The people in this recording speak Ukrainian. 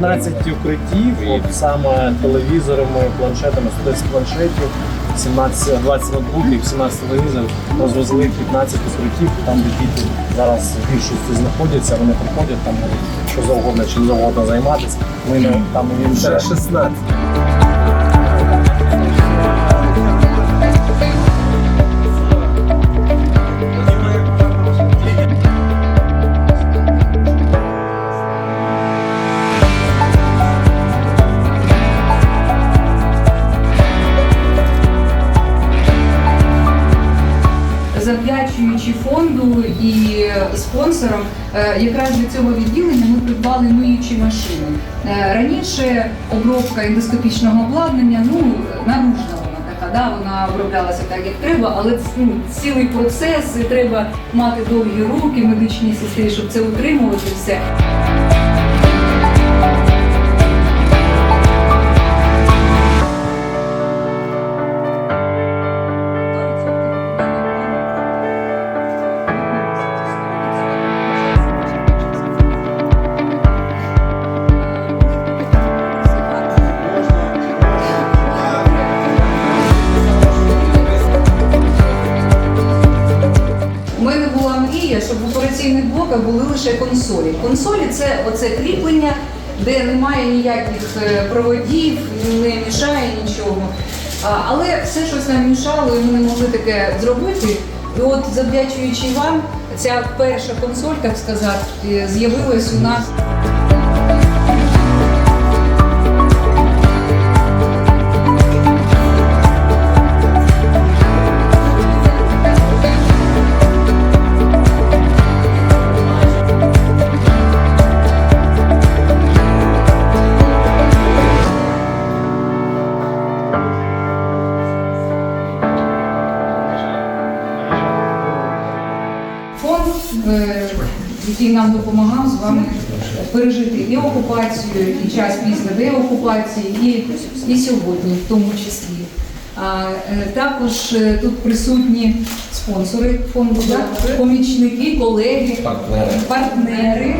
15 укриттів, от саме телевізорами, планшетами, 110 планшетів, 17, 20 ноутбуків, 17 телевізорів, розвезли 15 укриттів, там де діти зараз в більшості знаходяться, вони приходять там можуть що завгодно, чим завгодно займатися. Ми не- там їм 16. Завдячуючи фонду і спонсорам, е, якраз для цього відділення ми придбали миючі машини. Е, Раніше обробка ендоскопічного обладнання, ну наружна вона така, да, вона оброблялася так, як треба, але ну, цілий процес, і треба мати довгі руки, медичні сестри, щоб це утримувати все. Щоб в операційних блоках були лише консолі. Консолі це оце кріплення, де немає ніяких е, проводів, не мішає нічого. Але все щось нам мішало, і ми не могли таке зробити. І от, завдячуючи вам, ця перша консоль, так сказати, з'явилась у нас. Який нам допомагав з вами пережити і окупацію, і час після деокупації, і, і сьогодні, в тому числі. А, е, також е, тут присутні спонсори фонду, помічники, колеги, Партнери. партнери.